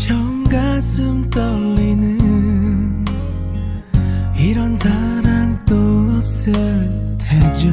처음 가슴 떨리는 이런 사랑 또 없을 테죠